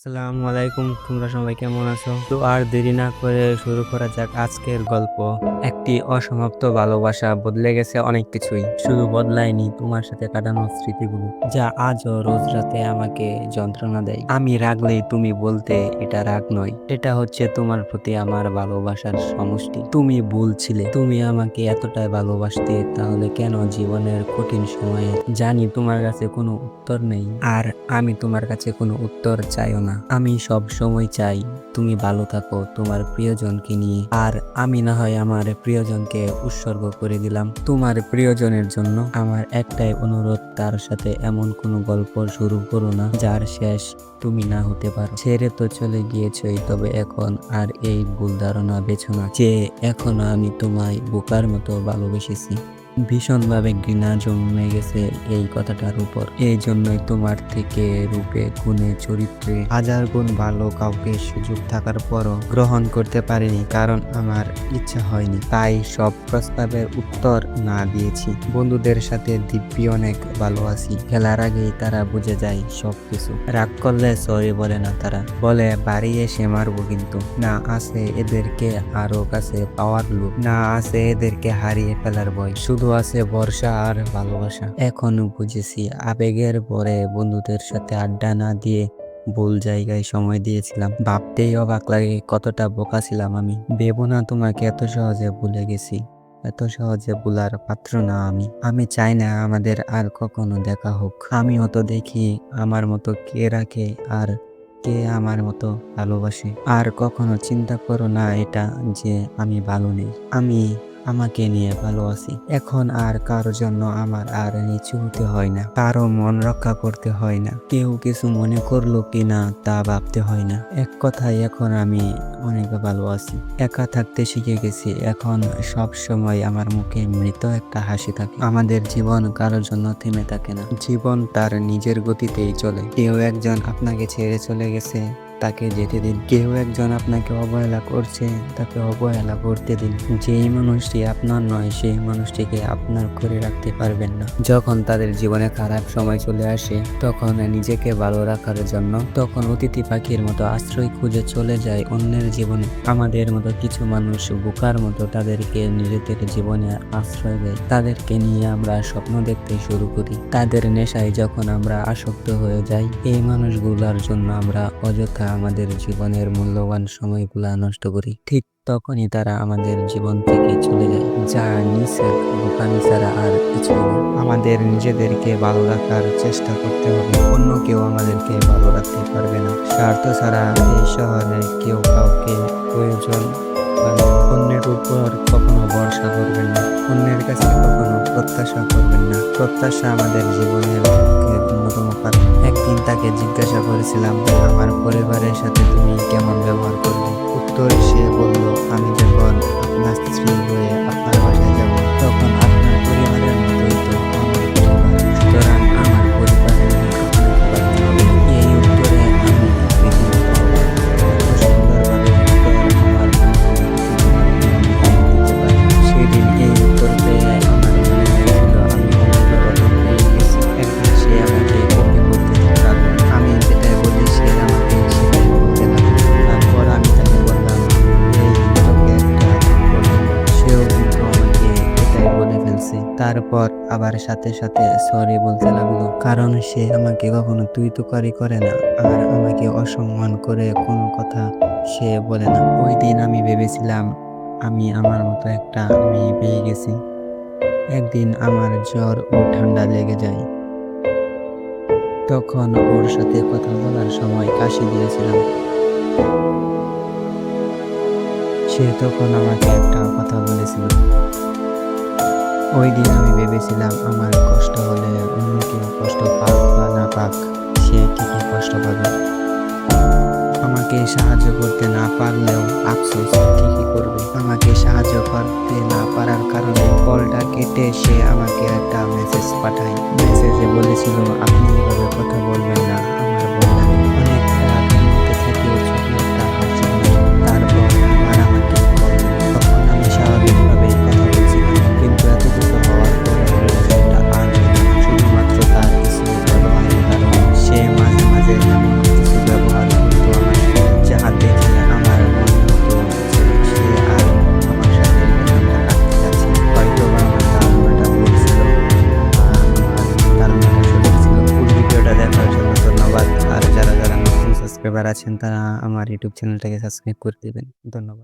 আসসালামু আলাইকুম, তোমরা সবাই কেমন আছো? তো আর দেরি না করে শুরু করা যাক আজকের গল্প। একটি অসমাপ্ত ভালোবাসা বদলে গেছে অনেক কিছুই। শুধু বদলায়নি তোমার সাথে কাটানো স্মৃতিগুলো, যা আজও রোজ রাতে আমাকে যন্ত্রণা দেয়। আমি রাগলেই তুমি বলতে এটা রাগ নয়। এটা হচ্ছে তোমার প্রতি আমার ভালোবাসার সমষ্টি। তুমি বলছিলে, তুমি আমাকে এতটাই ভালোবাসতে, তাহলে কেন জীবনের কঠিন সময়ে? জানি তোমার কাছে কোনো উত্তর নেই। আর আমি তোমার কাছে কোনো উত্তর চাইও না। আমি সব সময় চাই তুমি ভালো থাকো তোমার প্রিয়জনকে নিয়ে। আর আমি না হয় আমার প্রিয়জনকে উৎসর্গ করে দিলাম। তোমার প্রিয়জনের জন্য আমার একটাই অনুরোধ, তার সাথে এমন কোনো গল্প শুরু করো না, যার শেষ তুমি না হতে পারো। ছেড়ে তো চলে গিয়েছই, তবে এখন আর এই ভুল ধারণা বেছো না যে এখনও আমি তোমায় বোকার মতো ভালোবেসেছি। ভীষণভাবে ঘৃণা জন্মে গেছে এই কথাটার উপর। এই জন্যই তোমার থেকে রূপে, গুণে, চরিত্রে হাজার গুণ ভালো কাউকে সুযোগ থাকার পরও গ্রহণ করতে পারিনি, কারণ আমার ইচ্ছা হয়নি। তাই সব প্রস্তাবের উত্তর না দিয়েছি। বন্ধুদের সাথে দিব্যি অনেক ভালো আছি। খেলার আগেই তারা বুঝে যায় সবকিছু। রাগ করলে সরি বলে না তারা। বলে, বাড়ি এসে মারবো কিন্তু। না আছে এদেরকে আরও কাছে পাওয়ার লোক না আছে এদেরকে হারিয়ে ফেলার ভয়। শুধু আছে ভরসা আর ভালোবাসা। এখনও বুঝেছি আবেগের পরে বন্ধুদের সাথে আড্ডা না দিয়ে ভুল জায়গায় সময় দিয়েছিলাম। ভাবতেই অবাক লাগে কতটা বোকা ছিলাম আমি। ভেবো না তোমাকে এত সহজে ভুলে গেছি। এত সহজে ভুলার পাত্র না আমি। আমি চাই না আমাদের আর কখনো দেখা হোক। আমিও তো দেখি আমার মতো কে রাখে আর কে আমার মতো ভালোবাসে। আর কখনো চিন্তা করো না এটা যে আমি ভালো নেই। আমি আমাকে নিয়ে ভালো আছি। এখন আর কারোর জন্য আমার আর নিচু হতে হয় না। কারও মন রক্ষা করতে হয় না। কেউ কিছু মনে করল কি না তা ভাবতে হয় না। এক কথায় এখন আমি অনেক ভালো আছি। একা থাকতে শিখে গেছি। এখন সব সময় আমার মুখে মৃত একটা হাসি থাকে। আমাদের জীবন কারোর জন্য থেমে থাকে না। জীবন তার নিজের গতিতেই চলে। কেউ একজন আপনাকে ছেড়ে চলে গেছে। তাকে যেতে দিন। কেউ একজন আপনাকে অবহেলা করছে, তাকে অবহেলা করতে দিন। যেই মানুষটি আপনার নয়, সেই মানুষটিকে আপনার করে রাখতে পারবেন না। যখন তাদের জীবনে খারাপ সময় চলে আসে, তখন নিজেকে ভালো রাখার জন্য, তখন অতিথি পাখির মতো আশ্রয় খুঁজে চলে যায় অন্যের জীবনে। আমাদের মতো কিছু মানুষ বোকার মতো তাদেরকে নিজেদের জীবনে আশ্রয় দেয়। তাদেরকে নিয়ে আমরা স্বপ্ন দেখতে শুরু করি। তাদের নেশায় যখন আমরা আসক্ত হয়ে যাই, এই মানুষগুলোর জন্য আমরা অযথা আমাদের জীবনের মূল্যবান সময়গুলো নষ্ট করি। ঠিক তখনই তারা আমাদের জীবন থেকে চলে যায়, যা নিষেধ, বোকামি ছাড়া আর কিছু না। আমাদের নিজেদেরকে ভালো রাখার চেষ্টা করতে হবে। অন্য কেউ আমাদেরকে ভালো রাখতে পারবে না। স্বার্থ ছাড়া এই শহরে কেউ কাউকে প্রয়োজন মানে অন্যের উপর কখনো ভরসা করবেন না, অন্যের কাছে কখনো প্রত্যাশা করবেন না। প্রত্যাশা আমাদের জীবনের অন্যতম কারণ একদিন তাকে জিজ্ঞাসা করেছিলাম, আমার পরিবারের সাথে তুমি কেমন ব্যবহার করবে উত্তরে সে বলল, আমি তারপর আবার সাথে সাথে সরি বলতে লাগল। কারণ সে আমাকে কখনো তুই তুকারি করে না, আর আমাকে অসম্মান করে কোনো কথা সে বলে না। ওই দিন আমি ভেবেছিলাম আমি আমার মতো একটা মেয়ে পেয়ে গেছি। একদিন আমার জ্বর ও ঠান্ডা লেগে যায়। তখন ওর সাথে কথা বলার সময় কাশি দিয়েছিলাম। সে তখন আমাকে একটা কথা বলেছিল। ওই দিন আমি ভেবেছিলাম আমার কষ্ট হলে অন্য কেউ কষ্ট পাক বা না পাক, সে ঠিকই কষ্ট পাবে। আমাকে সাহায্য করতে না পারলেও আফসোস, ঠিকই করবে। আমাকে সাহায্য করতে না পারার কারণে কলটা কেটে সে আমাকে একটা মেসেজ পাঠায়। মেসেজে বলেছিল, আপনি এভাবে কথা বলবেন না। সাবস্ক্রাইবার আছেন তারা আমার ইউটিউব চ্যানেলটাকে সাবস্ক্রাইব করে দেবেন। ধন্যবাদ।